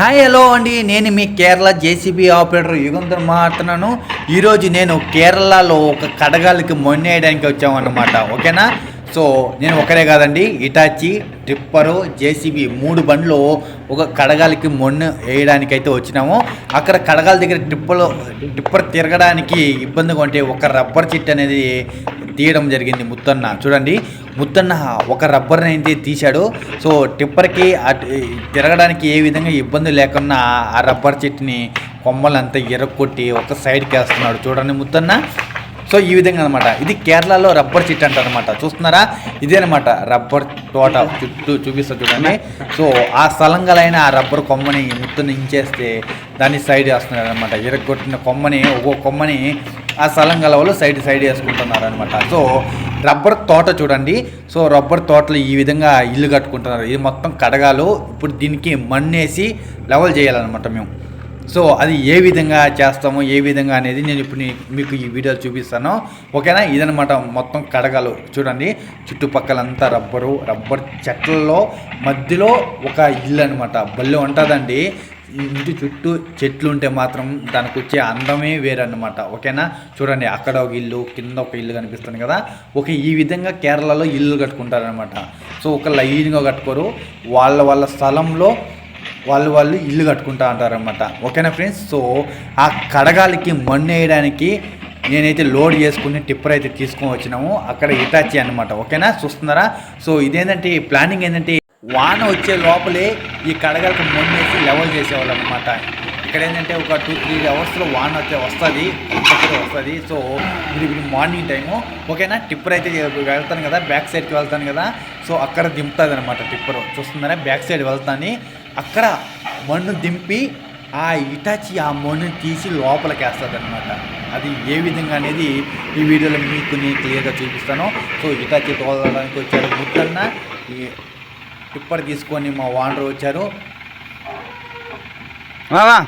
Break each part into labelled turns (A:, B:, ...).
A: Hi hello అండి. నేను మీ కేరళ జేసీబీ ఆపరేటర్ యుగంధర్ మాట్లాడుతున్నాను. ఈరోజు నేను కేరళలో ఒక కడగాలకి మొన్నేయడానికి వచ్చామన్నమాట. ఓకేనా? సో నేను ఒకరే కాదండి. ఇటాచి టిప్పరు జేసీబీ మూడు బండ్లు ఒక కడగాలికి మొన్ను వేయడానికి అయితే వచ్చినాము. అక్కడ కడగాల దగ్గర టిప్పలు టిప్పర్ తిరగడానికి ఇబ్బందిగా ఉంటే ఒక రబ్బర్ చెట్టు అనేది తీయడం జరిగింది ముత్తన్న. చూడండి ముత్తన్న ఒక రబ్బర్ని అయితే తీశాడు. సో టిప్పర్కి తిరగడానికి ఏ విధంగా ఇబ్బంది లేకుండా ఆ రబ్బర్ చెట్టుని కొమ్మలంతా ఎరగొట్టి ఒక సైడ్కి వేస్తున్నాడు. చూడండి ముత్తన్న. సో ఈ విధంగా అనమాట ఇది కేరళలో రబ్బర్ చెట్టు అంట అనమాట చూస్తున్నారా? ఇదే అనమాట రబ్బర్ తోట చుట్టూ చూపిస్తా చూడండి. సో ఆ స్థలంగలైన ఆ రబ్బర్ కొమ్మని ముత్తుని ఇంచేస్తే దాన్ని సైడ్ వేస్తున్నారు అనమాట ఇరగొట్టిన కొమ్మని ఒక్కో కొమ్మని ఆ స్థలం గల వాళ్ళు సైడ్ సైడ్ వేసుకుంటున్నారు అనమాట సో రబ్బర్ తోట చూడండి. సో రబ్బర్ తోటలు ఈ విధంగా ఇల్లు కట్టుకుంటున్నారు. ఇది మొత్తం కడగాలు. ఇప్పుడు దీనికి మన్నేసి లెవెల్ చేయాలన్నమాట మేము. సో అది ఏ విధంగా చేస్తామో ఏ విధంగా అనేది నేను ఇప్పుడు మీకు ఈ వీడియోలు చూపిస్తాను. ఓకేనా? ఇదనమాట మొత్తం కడగాలు. చూడండి. చుట్టుపక్కలంతా రబ్బరు. రబ్బర్ చెట్లలో మధ్యలో ఒక ఇల్లు అనమాట బల్లె ఉంటుందండి. ఇంటి చుట్టూ చెట్లు ఉంటే మాత్రం దానికి వచ్చే అందమే వేరన్నమాట. ఓకేనా? చూడండి అక్కడ ఒక ఇల్లు కింద ఒక ఇల్లు కనిపిస్తుంది కదా? ఓకే ఈ విధంగా కేరళలో ఇల్లు కట్టుకుంటారనమాట సో ఒక లైన్గా కట్టుకోరు. వాళ్ళ వాళ్ళ స్థలంలో వాళ్ళు వాళ్ళు ఇల్లు కట్టుకుంటా అంటారనమాట ఓకేనా ఫ్రెండ్స్? సో ఆ కడగాలికి మన్ను వేయడానికి నేనైతే లోడ్ చేసుకుని టిప్పర్ అయితే తీసుకొని వచ్చినాము. అక్కడ ఇటాచి అనమాట ఓకేనా? చూస్తున్నారా? సో ఇదేంటంటే ప్లానింగ్ ఏంటంటే వాన వచ్చే లోపలే ఈ కడగలకు మన్ను వేసి లెవెల్ చేసేవాళ్ళు అనమాట ఇక్కడ ఏంటంటే ఒక టూ త్రీ అవర్స్లో వాన అయితే వస్తుంది కంపల్సరీ వస్తుంది. సో ఇది మార్నింగ్ టైము. ఓకేనా? టిప్పర్ అయితే వెళ్తాను కదా బ్యాక్ సైడ్కి వెళ్తాను కదా. సో అక్కడ దింపుతుంది అనమాట టిప్పర్. చూస్తుందనే బ్యాక్ సైడ్ వెళ్తాను. అక్కడ మన్ను దింపి ఆ ఇటాచి ఆ మన్ను తీసి లోపలికి వేస్తుంది అనమాట అది ఏ విధంగా అనేది ఈ వీడియోలో మీకు నేను క్లియర్గా చూపిస్తాను. సో ఇటాచి తోలడానికి వచ్చారు ముద్దన్న. టిప్పర్ తీసుకొని మా వానర్ వచ్చారు.
B: మామా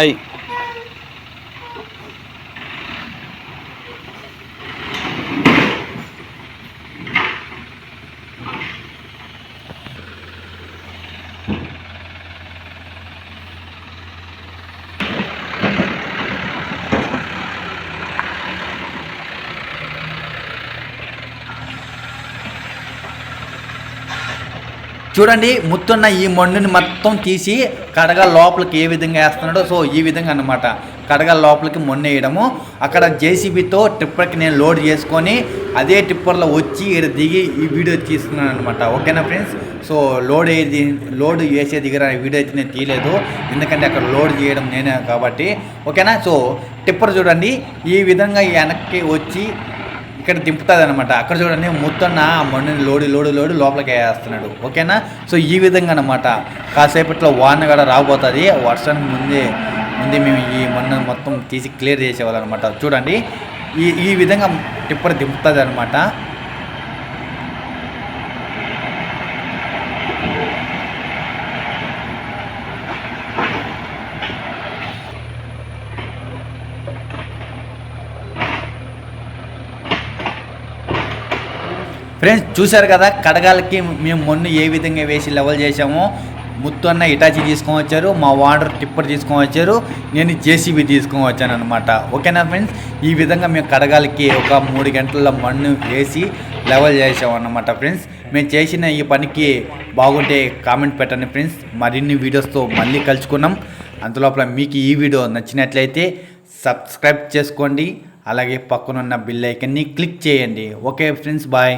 B: అయ్యి
A: చూడండి ముత్తున్న ఈ మన్నుని మొత్తం తీసి కడగ లోపలికి ఏ విధంగా వేస్తున్నాడో సో ఈ విధంగా అనమాట కడగ లోపలికి మొన్న వేయడము. అక్కడ జేసీబీతో టిప్పర్కి నేను లోడ్ చేసుకొని అదే టిప్పర్లో వచ్చి ఇక్కడ దిగి ఈ వీడియో తీస్తున్నాను అనమాట ఓకేనా ఫ్రెండ్స్? సో లోడ్ ఏది లోడ్ వేసే దగ్గర వీడియో అయితే నేను తీయలేదు. ఎందుకంటే అక్కడ లోడ్ చేయడం నేనే కాబట్టి. ఓకేనా? సో టిప్పర్ చూడండి ఈ విధంగా వెనక్కి వచ్చి ఇక్కడ దింపుతుంది అనమాట అక్కడ చూడండి మొత్తం ఆ మಣ್ಣుని లోడి లోడి లోడి లోపలికి వేస్తున్నాడు. ఓకేనా? సో ఈ విధంగా అనమాట కాసేపట్లో వాన కూడా రాబోతుంది. వర్షానికి ముందే ముందే మేము ఈ మన్ను మొత్తం తీసి క్లియర్ చేసేవాళ్ళు అనమాట చూడండి. ఈ ఈ విధంగా టిప్పర్ దింపుతుంది అనమాట ఫ్రెండ్స్ చూశారు కదా కడగాలకి మేము మొన్న ఏ విధంగా వేసి లెవెల్ చేసామో ముత్తు అన్న ఇటాచి తీసుకొని వచ్చారు మా వాటర్ టిప్పర్ తీసుకొని వచ్చారు నేను జేసీబీ తీసుకొని వచ్చాను అనమాట ఓకేనా ఫ్రెండ్స్? ఈ విధంగా మేము కడగాలకి ఒక మూడు గంటల్లో మన్ను వేసి లెవెల్ చేసాం అన్నమాట ఫ్రెండ్స్. మేము చేసిన ఈ పనికి బాగుంటే కామెంట్ పెట్టండి ఫ్రెండ్స్. మరిన్ని వీడియోస్తో మళ్ళీ కలుసుకున్నాం. అంతలోపల మీకు ఈ వీడియో నచ్చినట్లయితే సబ్స్క్రైబ్ చేసుకోండి. అలాగే పక్కనున్న బిల్ ఐకన్ని క్లిక్ చేయండి. Okay friends bye.